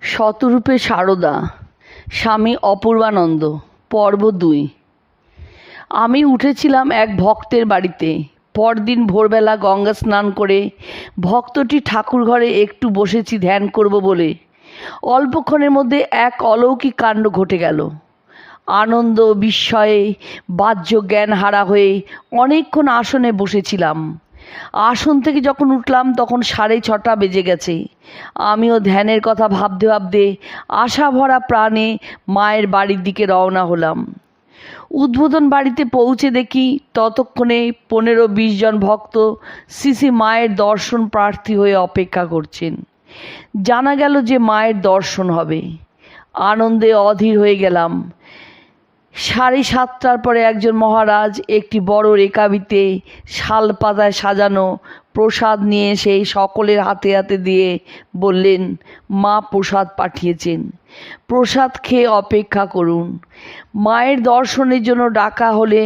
শতরূপে সারদা, স্বামী অপূর্বানন্দ, পর্ব দুই। আমি উঠেছিলাম এক ভক্তের বাড়িতে। পরদিন ভোরবেলা গঙ্গা স্নান করে ভক্তটি ঠাকুর ঘরে একটু বসেছি ধ্যান করব বলে। অল্পক্ষণের মধ্যে এক অলৌকিক কাণ্ড ঘটে গেল। আনন্দ, বিস্ময়ে বাহ্য জ্ঞান হারা হয়ে অনেকক্ষণ আসনে বসেছিলাম। আসন থেকে যখন উঠলাম, তখন সাড়ে ছটা বেজে গেছে। আমিও ধ্যানের কথা ভাবতে ভাবতে আশা ভরা প্রাণে মায়ের বাড়ির দিকে রওনা হলাম। উদ্বোধন বাড়িতে পৌঁছে দেখি ততক্ষণে পনেরো বিশ জন ভক্ত শ্রী মায়ের দর্শন প্রার্থী হয়ে অপেক্ষা করছেন। জানা গেল যে মায়ের দর্শন হবে। আনন্দে অধীর হয়ে গেলাম। সাড়ে সাতটার পরে একজন মহারাজ একটি বড় রেকাবিতে শাল পাতায় সাজানো প্রসাদ নিয়ে সেই সকলের হাতে হাতে দিয়ে বললেন, মা প্রসাদ পাঠিয়েছেন। প্রসাদ খেয়ে অপেক্ষা করুন। মায়ের দর্শনের জন্য ডাকা হলে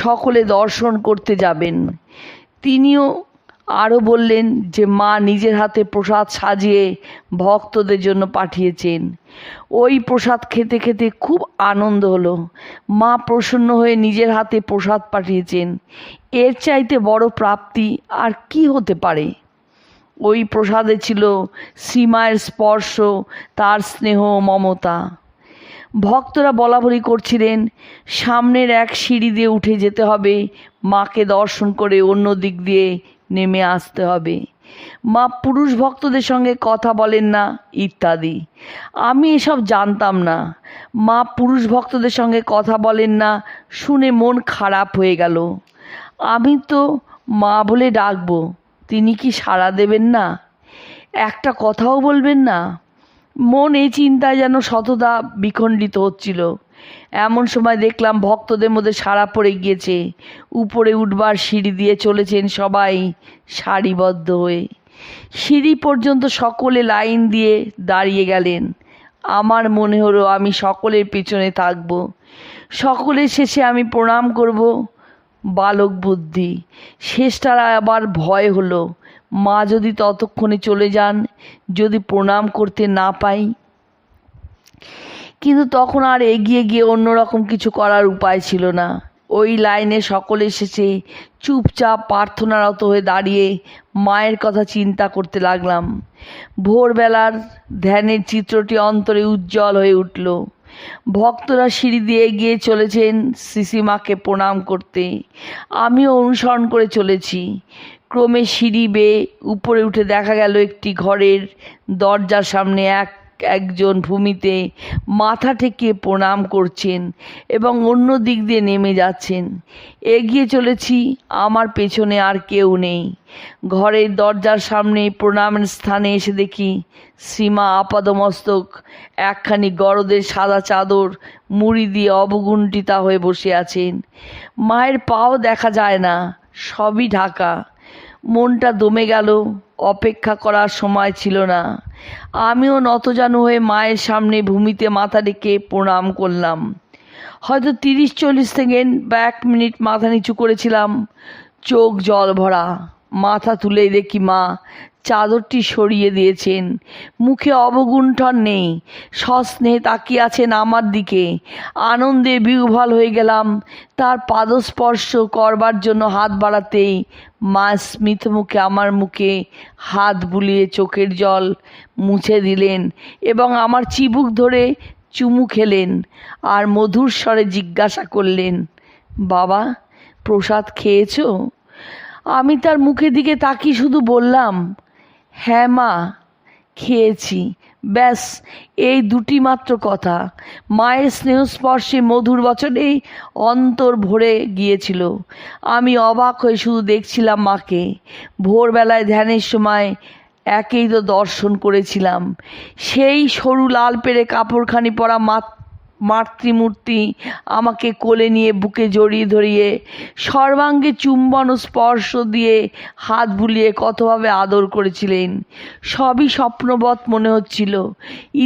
সকলে দর্শন করতে যাবেন। তিনিও আরও বললেন যে মা নিজের হাতে প্রসাদ সাজিয়ে ভক্তদের জন্য পাঠিয়েছেন। ওই প্রসাদ খেতে খেতে খুব আনন্দ হলো। মা প্রসন্ন হয়ে নিজের হাতে প্রসাদ পাঠিয়েছেন। এর চাইতে বড় প্রাপ্তি আর কি হতে পারে? ওই প্রসাদে ছিল শ্রীমায়ের স্পর্শ, তার স্নেহ মমতা। ভক্তরা বলাবলি করছিলেন, সামনের এক সিঁড়ি দিয়ে উঠে যেতে হবে। মাকে দর্শন করে অন্য দিক দিয়ে নেমে আসতে হবে। মা পুরুষ ভক্তদের সঙ্গে কথা বলেন না, ইত্যাদি। আমি এসব জানতাম না। মা পুরুষ ভক্তদের সঙ্গে কথা বলেন না, শুনে মন খারাপ হয়ে গেল। আমি তো মা বলে ডাকবো, তিনি কি সাড়া দেবেন না? একটা কথাও বলবেন না। মন এই চিন্তায় যেন শতদা বিখণ্ডিত হচ্ছিল। এমন সময় দেখলাম ভক্তদের মধ্যে সাড়া পড়ে গিয়েছে। উপরে উঠবার সিঁড়ি দিয়ে চলেছেন সবাই সারিবদ্ধ হয়ে। সিঁড়ি পর্যন্ত সকলে লাইন দিয়ে দাঁড়িয়ে গেলেন। আমার মনে হলো আমি সকলের পেছনে থাকব। সকলের শেষে আমি প্রণাম করব। বালক বুদ্ধি, শেষটারা আবার ভয় হলো। মা যদি ততক্ষণে চলে যান, যদি প্রণাম করতে না পাই কিন্তু তখন আর এগিয়ে গিয়ে অন্যরকম কিছু করার উপায় ছিল না। ওই লাইনে সকলে এসেছে। চুপচাপ প্রার্থনারত হয়ে দাঁড়িয়ে মায়ের কথা চিন্তা করতে লাগলাম। ভোরবেলার ধ্যানের চিত্রটি অন্তরে উজ্জ্বল হয়ে উঠল। ভক্তরা সিঁড়ি দিয়ে এগিয়ে চলেছেন শ্রীসীমাকে প্রণাম করতে। আমিও অনুসরণ করে চলেছি। ক্রমে সিঁড়ি বেয়ে উপরে উঠে দেখা গেল একটি ঘরের দরজার সামনে এক একজন ভূমিতে মাথা ঠেকিয়ে প্রণাম করছেন এবং অন্য দিক দিয়ে নেমে যাচ্ছেন। এগিয়ে চলেছি, আমার পেছনে আর কেউ নেই। ঘরের দরজার সামনে প্রণামের স্থানে এসে দেখি সীমা আপাদমস্তক, একখানি গরদের সাদা চাদর, মুড়ি দিয়ে অবগুণ্ঠিতা হয়ে বসে আছেন। মায়ের পাও দেখা যায় না, সবই ঢাকা। মনটা দমে গেল, অপেক্ষা করার সময় ছিল না। আমিও নতজানু হয়ে মায়ের সামনে ভূমিতে মাথা রেখে প্রণাম করলাম। হয়তো তিরিশ চল্লিশ সেকেন্ড বা এক মিনিট মাথা নিচু করেছিলাম, চোখ জল ভরা, মাথা তুলেই দেখি মা চাদরটি সরিয়ে দিয়েছেন। মুখে অবগুণ্ঠন নেই। সস্নেহে তাকিয়ে আছেন আমার দিকে। আনন্দে বিহ্বল হয়ে গেলাম। তার পাদস্পর্শ করবার জন্য হাত বাড়াতেই মা স্মিত মুখে আমার মুখে হাত বুলিয়ে চোখের জল মুছে দিলেন এবং আমার চিবুক ধরে চুমু খেলেন আর মধুর স্বরে জিজ্ঞাসা করলেন, বাবা, প্রসাদ খেয়েছো? আমি তার মুখের দিকে তাকিয়ে শুধু বললাম হ্যাঁ মা, খেয়েছি। ব্যাস, এই দুটি মাত্র কথা। মায়ের স্নেহস্পর্শে মধুর বচনেই অন্তর ভরে গিয়েছিল। আমি অবাক হয়ে শুধু দেখছিলাম মাকে। ভোরবেলায় ধ্যানের সময় একেই তো দর্শন করেছিলাম। সেই সরু লাল পেরে কাপড়খানি পরা মা মাতৃমূর্তি আমাকে কোলে নিয়ে বুকে জড়িয়ে ধরিয়ে, সর্বাঙ্গে চুম্বন ও স্পর্শ দিয়ে হাত বুলিয়ে কতভাবে আদর করেছিলেন। সবই স্বপ্নবৎ মনে হচ্ছিল।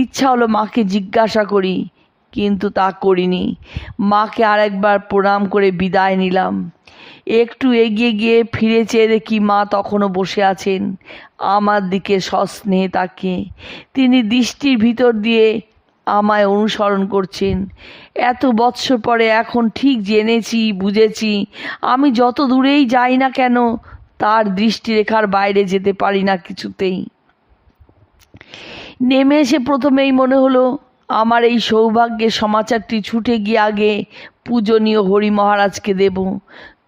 ইচ্ছা হলো মাকে জিজ্ঞাসা করি, কিন্তু তা করিনি। মাকে আরেকবার প্রণাম করে বিদায় নিলাম। একটু এগিয়ে গিয়ে ফিরে চেয়ে দেখি মা তখনও বসে আছেন। আমার দিকে সস্নেহে তাকিয়ে। তিনি দৃষ্টির ভিতর দিয়ে আমায় অনুসরণ করছেন। এত বৎসর পরে এখন ঠিক জেনেছি, বুঝেছি। আমি যত দূরেই যাই না কেন, তার দৃষ্টিরেখার বাইরে যেতে পারি না কিছুতেই। নেমে এসে প্রথমেই মনে হলো, আমার এই সৌভাগ্যের সমাচারটি ছুটে গিয়ে আগে পূজনীয় হরি মহারাজকে দেব,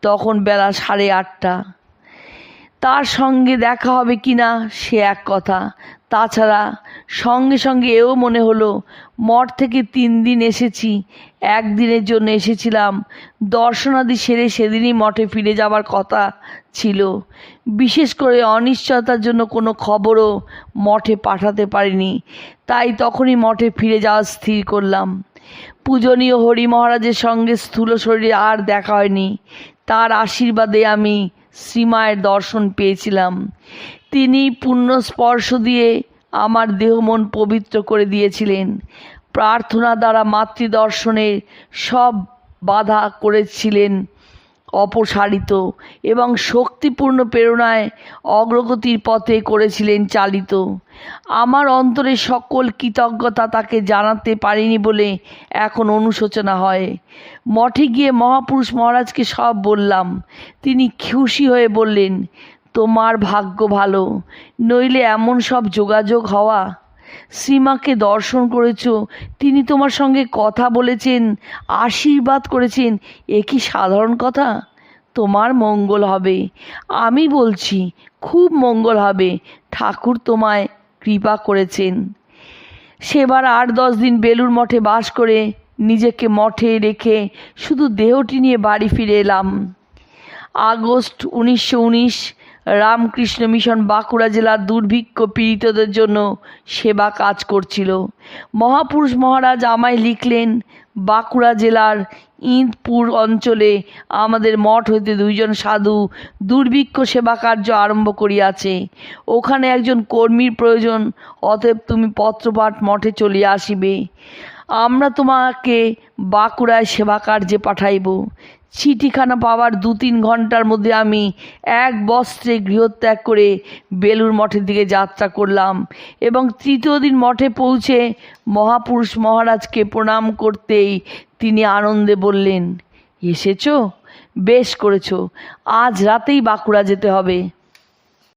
তখন বেলা সাড়ে আটটা। তার সঙ্গে দেখা হবে কি না সে এক কথা। তাছাড়া সঙ্গে সঙ্গে এও মনে হলো, মঠ থেকে তিন দিন এসেছি, একদিনের জন্য এসেছিলাম। দর্শনাদি সেরে সেদিনই মঠে ফিরে যাবার কথা ছিল। বিশেষ করে অনিশ্চয়তার জন্য কোনো খবরও মঠে পাঠাতে পারিনি। তাই তখনই মঠে ফিরে যাওয়া স্থির করলাম। পূজনীয় হরি মহারাজের সঙ্গে স্থূল শরীরে আর দেখা হয়নি। তার আশীর্বাদে আমি শ্রীমায়ের দর্শন পেয়েছিলাম। তিনি পুণ্য স্পর্শ দিয়ে আমার দেহ মন পবিত্র করে দিয়েছিলেন। প্রার্থনা দ্বারা মাতৃদর্শনের সব বাধা করেছিলেন অপসারিত এবং শক্তিপূর্ণ প্রেরণায় অগ্রগতির পথে করেছিলেন চালিত। আমার অন্তরে সকল কৃতজ্ঞতা তাকে জানাতে পারিনি বলে এখন অনুশোচনা হয়। মঠে গিয়ে মহাপুরুষ মহারাজকে সব বললাম। তিনি খুশি হয়ে বললেন তোমার ভাগ্য ভালো। নইলে এমন সব যোগাযোগ হওয়া। শ্রীমাকে দর্শন করেছ, তিনি তোমার সঙ্গে কথা বলেছেন, আশীর্বাদ করেছেন, এ কি সাধারণ কথা? তোমার মঙ্গল হবে। আমি বলছি, খুব মঙ্গল হবে। ঠাকুর তোমায় কৃপা করেছেন। সেবার আট দশ দিন বেলুর মঠে বাস করে নিজেকে মঠে রেখে শুধু দেহটি নিয়ে বাড়ি ফিরে এলাম। আগস্ট উনিশশো উনিশ রামকৃষ্ণ মিশন বাঁকুড়া জেলার দুর্ভিক্ষ পীড়িতদের জন্য সেবা কাজ করছিল। মহাপুরুষ মহারাজ আমায় লিখলেন, বাঁকুড়া জেলার ইন্দপুর অঞ্চলে আমাদের মঠ হইতে দুইজন সাধু দুর্ভিক্ষ সেবা কার্য আরম্ভ করিয়াছে। ওখানে একজন কর্মীর প্রয়োজন, অতএব তুমি পত্রপাঠ মঠে চলিয়া আসিবে। আমরা তোমাকে বাঁকুড়ায় সেবা কার্যে পাঠাইব। চিঠিখানা পাওয়ার দু তিন ঘণ্টার মধ্যে আমি এক বস্ত্রে গৃহত্যাগ করে বেলুর মঠের দিকে যাত্রা করলাম এবং তৃতীয় দিন মঠে পৌঁছে মহাপুরুষ মহারাজকে প্রণাম করতেই তিনি আনন্দে বললেন, এসেছ? বেশ করেছ। আজ রাতেই বাঁকুড়া যেতে হবে।